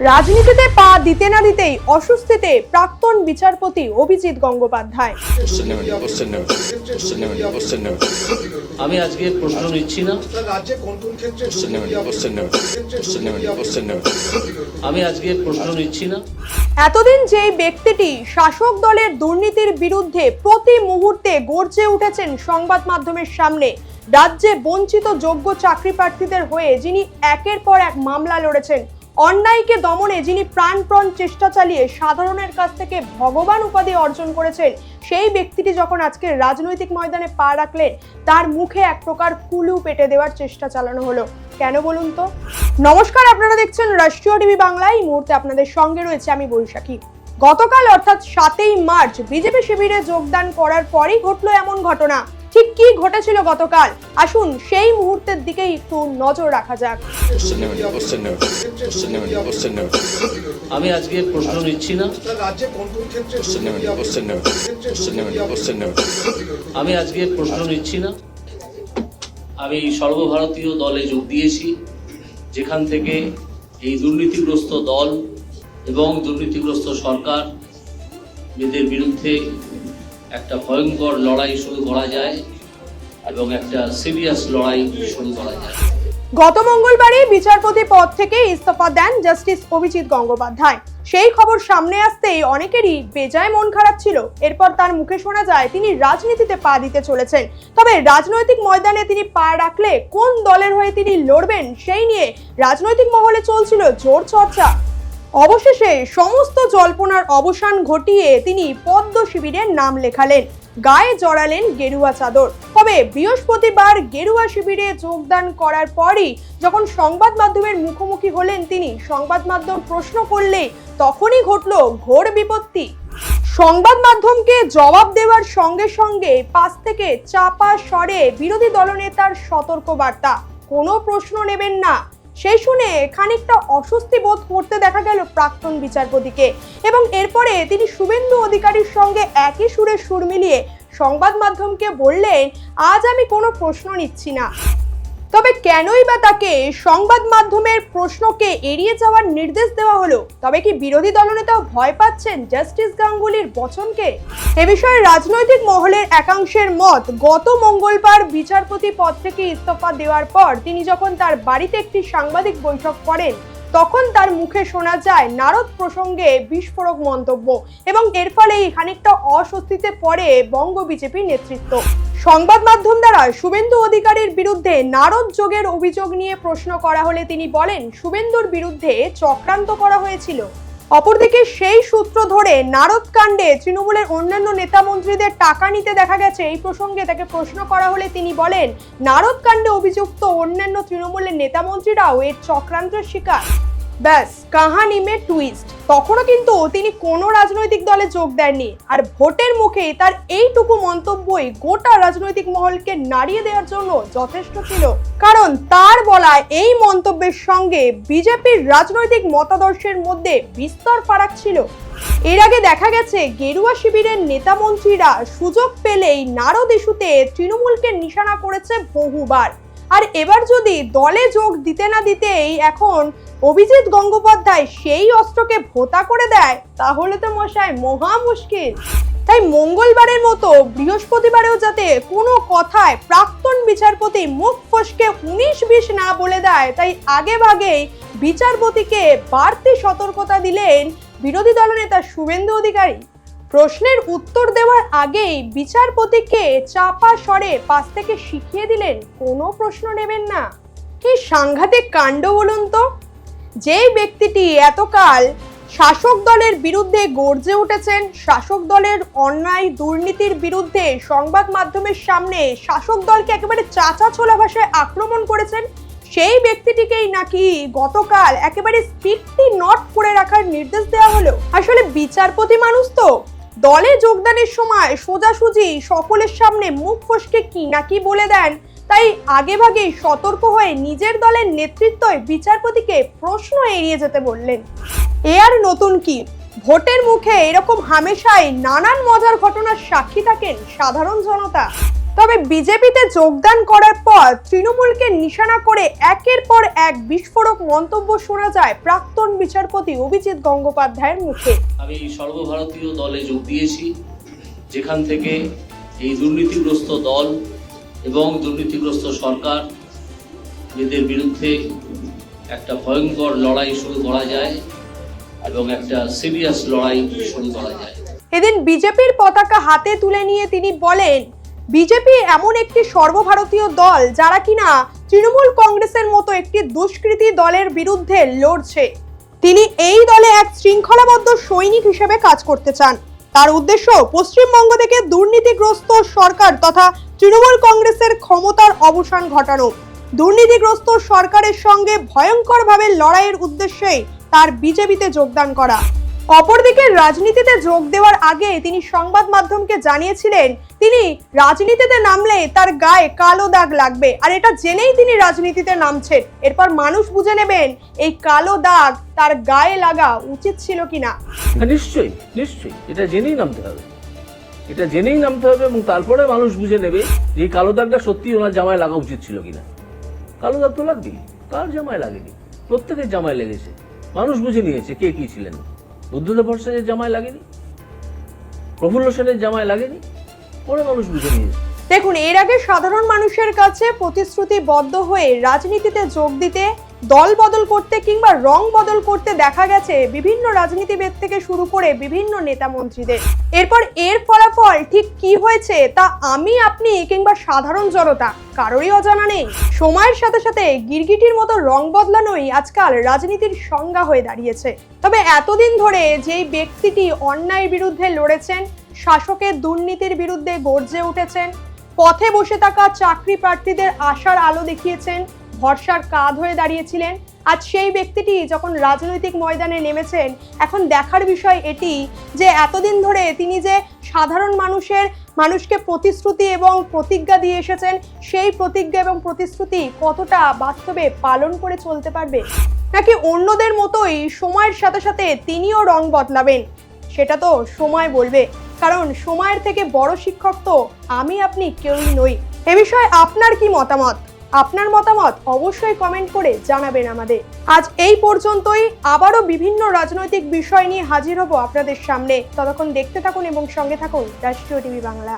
রাজনীতিতে পা দিতে না দিতেই অস্বস্তিতে প্রাক্তন বিচারপতি অভিজিৎ গঙ্গোপাধ্যায়। আমি আজকে প্রশ্ন নিচ্ছি না। আমি আজকে প্রশ্ন নিচ্ছি না। এতদিন যেই ব্যক্তিটি শাসক দলের দুর্নীতির বিরুদ্ধে প্রতি মুহূর্তে গর্জে উঠেছেন সংবাদ মাধ্যমের সামনে রাজ্যে বঞ্চিত যোগ্য চাকরি প্রার্থীদের হয়ে যিনি একের পর এক মামলা লড়েছেন অন্যায়কে দমনে যিনি প্রাণপ্রণ চেষ্টা চালিয়ে সাধারণের কাছ থেকে ভগবান উপাধি অর্জন করেছেন, সেই ব্যক্তিটি যখন আজকে রাজনৈতিক ময়দানে পা রাখলেন, তার মুখে এক প্রকার কুলু পেটে দেওয়ার চেষ্টা চালানো হলো। কেন বলুন তো? নমস্কার, আপনারা দেখছেন রাষ্ট্রীয় টিভি বাংলায় এই মুহূর্তে আপনাদের সঙ্গে রয়েছে আমি বৈশাখী। গতকাল অর্থাৎ সাতই মার্চ বিজেপি শিবিরে যোগদান করার পরই ঘটলো এমন ঘটনা। ঠিক কি ঘটেছিল গতকাল? আসুন সেই মুহূর্তের দিকেই একটু নজর রাখা যাক। আমি আজকে প্রশ্ন নিচ্ছি না। আমি আজকে প্রশ্ন নিচ্ছি না। আমি সর্বভারতীয় দলে যোগ দিয়েছি, যেখান থেকে এই দুর্নীতিগ্রস্ত দল এবং দুর্নীতিগ্রস্ত সরকার এদের বিরুদ্ধে একটা ভয়ঙ্কর লড়াই শুরু করা যায়। এবং একটা সিরিয়াস লড়াই শুরু করা যায়। গত মঙ্গলবারই বিচারপতি পদ থেকে ইস্তফা দেন জাস্টিস অভিজিৎ গঙ্গোপাধ্যায়। সেই খবর সামনে আসতেই অনেকেরই বেজায় মন খারাপ ছিল। এরপর তার মুখে শোনা যায়, তিনি রাজনীতিতে পা দিতে চলেছেন। তবে রাজনৈতিক ময়দানে তিনি পা রাখলে কোন দলের হয়ে তিনি লড়বেন সেই নিয়ে রাজনৈতিক মহলে চলছিল জোর চর্চা। অবশেষে সমস্ত জল্পনার অবসান ঘটিয়ে তিনি পদ্ম শিবিরের নাম লেখালেন। গায়ে জড়ালেন গেরুয়া চাদর। তবে বৃহস্পতিবার গেরুয়া শিবিরে যোগদান করার পরই যখন সংবাদ মাধ্যমের মুখোমুখি হলেন তিনি, সংবাদ মাধ্যম প্রশ্ন করলে তখনই ঘটলো ঘোর বিপত্তি। সংবাদ মাধ্যমকে জবাব দেওয়ার সঙ্গে সঙ্গে পাশ থেকে চাপা স্বরে বিরোধী দলনেতার সতর্ক বার্তা কোনো প্রশ্ন নেবেন না। সেই শুনে খানিকটা অস্বস্তি বোধ করতে দেখা গেল প্রাক্তন বিচারপতিকে। এবং এরপরে তিনি শুভেন্দু অধিকারীর সঙ্গে একই সুরে সুর মিলিয়ে সংবাদ মাধ্যমকে বললেন, আজ আমি কোনো প্রশ্ন নিচ্ছি না। তবে কেনই বা তাকে সংবাদ মাধ্যমের প্রশ্নকে এড়িয়ে যাওয়ার নির্দেশ দেওয়া হলো? তবে কি বিরোধী দলনেতাও ভয় পাচ্ছেন জাস্টিস গাঙ্গুলির বচনকে? এ বিষয়ে রাজনৈতিক মহলের একাংশের মত, গত মঙ্গলবার বিচারপতি পদ থেকে ইস্তফা দেওয়ার পর তিনি যখন তার বাড়িতে একটি সাংবাদিক বৈঠক করেন, তখন তার মুখে শোনা যায় নারদ প্রসঙ্গে বিস্ফোরক মন্তব্য এবং এর ফলেই খানিকটা অস্বস্তিতে পড়ে বঙ্গ বিজেপির নেতৃত্ব। সংবাদ মাধ্যম দ্বারা শুভেন্দু অধিকারীর বিরুদ্ধে নারদ যোগের অভিযোগ নিয়ে প্রশ্ন করা হলে তিনি বলেন, শুভেন্দুর বিরুদ্ধে চক্রান্ত করা হয়েছিল। অপরদিকে সেই সূত্র ধরে নারদ কাণ্ডে তৃণমূলের অন্যান্য নেতা মন্ত্রীদের টাকা নিতে দেখা গেছে। এই প্রসঙ্গে তাকে প্রশ্ন করা হলে তিনি বলেন, নারদ কাণ্ডে অভিযুক্ত অন্যান্য তৃণমূলের নেতা মন্ত্রীরাও এর চক্রান্তের শিকার। ব্যাস, কাহানি মে টুইস্ট তখনও কিন্তু তিনি কোনো রাজনৈতিক দলে যোগ দেননি। আর ভোটের মুখে তার এইটুকু মন্তব্যই গোটা রাজনৈতিক মহলকে নাড়িয়ে দেওয়ার জন্য যথেষ্ট ছিল। কারণ তার বলা এই মন্তব্যের সঙ্গে বিজেপির রাজনৈতিক মতাদর্শের মধ্যে বিস্তর ফারাক ছিল। এর আগে দেখা গেছে, গেরুয়া শিবিরের নেতা মন্ত্রীরা সুযোগ পেলেই নারদ ইস্যুতে তৃণমূলকে নিশানা করেছে বহুবার। আর এবার যদি দলে যোগ দিতে না দিতেই এখন অভিজিৎ গঙ্গোপাধ্যায় সেই অস্ত্রকে ভোতা করে দেয়, তাহলে তো মশাই মহা মুশকিল। তাই মঙ্গলবারের মতো বৃহস্পতিবারেও যাতে কোনো কথায় প্রাক্তন বিচারপতি মুখ ফসকে উনিশ বিশ না বলে দেয়, তাই আগে ভাগেই বিচারপতিকে বাড়তি সতর্কতা দিলেন বিরোধী দলনেতা শুভেন্দু অধিকারী। প্রশ্নের উত্তর দেওয়ার আগেই বিচারপতিকে চাপা স্বরে পাশ থেকে শিখিয়ে দিলেন, কোনো প্রশ্ন নেবেন না। কি সাংঘাতিক কাণ্ড বলুন তো? যেই ব্যক্তিটি এতকাল শাসক দলের বিরুদ্ধে গর্জে উঠেছেন, শাসক দলের অন্যায় দুর্নীতির বিরুদ্ধে সংবাদ মাধ্যমের সামনে শাসক দলকে একেবারে চাচা ছোলা ভাষায় আক্রমণ করেছেন, সেই ব্যক্তিটিকেই নাকি গতকাল একেবারে স্পিকটি নট করে রাখার নির্দেশ দেওয়া হলো। আসলে বিচারপতি মানুষ তো দলে যোগদানের সময় সোজাসুজি সকলের সামনে মুখ ফসকে কি না কি বলে দেন, তাই আগেভাগেই সতর্ক হয়ে নিজের দলের নেতৃত্বই বিচারপতিকে প্রশ্ন এড়িয়ে যেতে বললেন। এ আর নতুন কি? ভোটের মুখে এরকম হামেশায় নানান মজার ঘটনার সাক্ষী থাকেন সাধারণ জনতা। তবে বিজেপিতে যোগদান করার পর তৃণমূলকে নিশানা করে একের পর এক বিস্ফোরক মন্তব্য শোনা যায় প্রাক্তন বিচারপতি অভিজিৎ গঙ্গোপাধ্যায়ের মুখে। আমি সর্বভারতীয় দলে যোগ দিয়েছি। যেখান থেকে এই দুর্নীতিগ্রস্ত দল এবং দুর্নীতিগ্রস্ত সরকার এদের বিরুদ্ধে একটা ভয়ঙ্কর লড়াই শুরু করা যায় এবং একটা সিরিয়াস লড়াই শুরু করা যায়। এদিন বিজেপির পতাকা হাতে তুলে নিয়ে তিনি বলেন বিজেপি এমন একটি সর্বভারতীয় দল যারা কিনা তৃণমূল কংগ্রেসের মতো একটি দুষ্কৃতী দলের বিরুদ্ধে লড়ছে। তিনি এই দলে এক শৃঙ্খলাবদ্ধ সৈনিক হিসেবে কাজ করতে চান। তার উদ্দেশ্য পশ্চিমবঙ্গ থেকে দুর্নীতিগ্রস্ত সরকার তথা তৃণমূল কংগ্রেসের ক্ষমতার অবসান ঘটানো। দুর্নীতিগ্রস্ত সরকারের সঙ্গে ভয়ঙ্করভাবে লড়াইয়ের উদ্দেশ্যেই তার বিজেপিতে যোগদান করা। অপরদিকে রাজনীতিতে যোগ দেওয়ার আগে তিনি সংবাদ মাধ্যমকে জানিয়েছিলেন, তিনি রাজনীতিতে নামলে তার গায়ে কালো দাগ লাগবে। আর এটা জেনেই তিনি রাজনীতিতে নামছেন। এরপর মানুষ বুঝে নেবেন, এই কালো দাগ তার গায়ে লাগা উচিত ছিল কিনা। হ্যাঁ নিশ্চয়ই নিশ্চয়ই। এটা জেনেই নামতে হবে। এটা জেনেই নামতে হবে এবং তারপরে মানুষ বুঝে নেবে যে এই কালো দাগটা সত্যি ওনার জামায় লাগা উচিত ছিল কিনা। কালো দাগ তো লাগবেই, কার জামায় লাগেনি? প্রত্যেকের জামায় লেগেছে। মানুষ বুঝে নিয়েছে কে কি ছিলেন। বুদ্ধদেব ভট্টাচার্যের জামায় লাগেনি, প্রফুল্ল সেনের জামায় লাগেনি, পরে মানুষ বুঝে নিয়েছে। দেখুন, এর আগে সাধারণ মানুষের কাছে প্রতিশ্রুতিবদ্ধ হয়ে রাজনীতিতে যোগ দিতে দল বদল করতে কিংবা রং বদল করতে দেখা গেছে বিভিন্ন রাজনীতিবিদ থেকে শুরু করে বিভিন্ন নেতা মন্ত্রীদের। এরপর এর ফলাফল ঠিক কি হয়েছে তা আমি, আপনি কিংবা সাধারণ জনতা কারোরই অজানা নেই। সময়ের সাথে সাথে গিরগিটির মতো রং বদলানোই আজকাল রাজনীতির সংজ্ঞা হয়ে দাঁড়িয়েছে। তবে এতদিন ধরে যেই ব্যক্তিটি অন্যায়ের বিরুদ্ধে লড়েছেন, শাসকের দুর্নীতির বিরুদ্ধে গর্জে উঠেছেন, পথে বসে থাকা চাকরি প্রার্থীদের আশার আলো দেখিয়েছেন ভরসার কাঁধ হয়ে দাঁড়িয়েছিলেন। আজ সেই ব্যক্তিটি যখন রাজনৈতিক ময়দানে নেমেছেন, এখন দেখার বিষয় এটি যে এতদিন ধরে তিনি যে সাধারণ মানুষের, মানুষকে প্রতিশ্রুতি এবং প্রতিজ্ঞা দিয়ে এসেছেন, সেই প্রতিজ্ঞা এবং প্রতিশ্রুতি কতটা বাস্তবে পালন করে চলতে পারবে? নাকি অন্যদের মতোই সময়ের সাথে সাথে তিনিও রং বদলাবেন? সেটা তো সময় বলবে। কারণ সময়ের থেকে বড় শিক্ষক তো আমি, আপনি কেউই নই। এ বিষয়ে আপনার কি মতামত? আপনার মতামত অবশ্যই কমেন্ট করে জানাবেন আমাদের। আজ এই পর্যন্তই। আবারও বিভিন্ন রাজনৈতিক বিষয় নিয়ে হাজির হব আপনাদের সামনে। ততক্ষণ দেখতে থাকুন এবং সঙ্গে থাকুন রাষ্ট্রীয় টিভি বাংলা।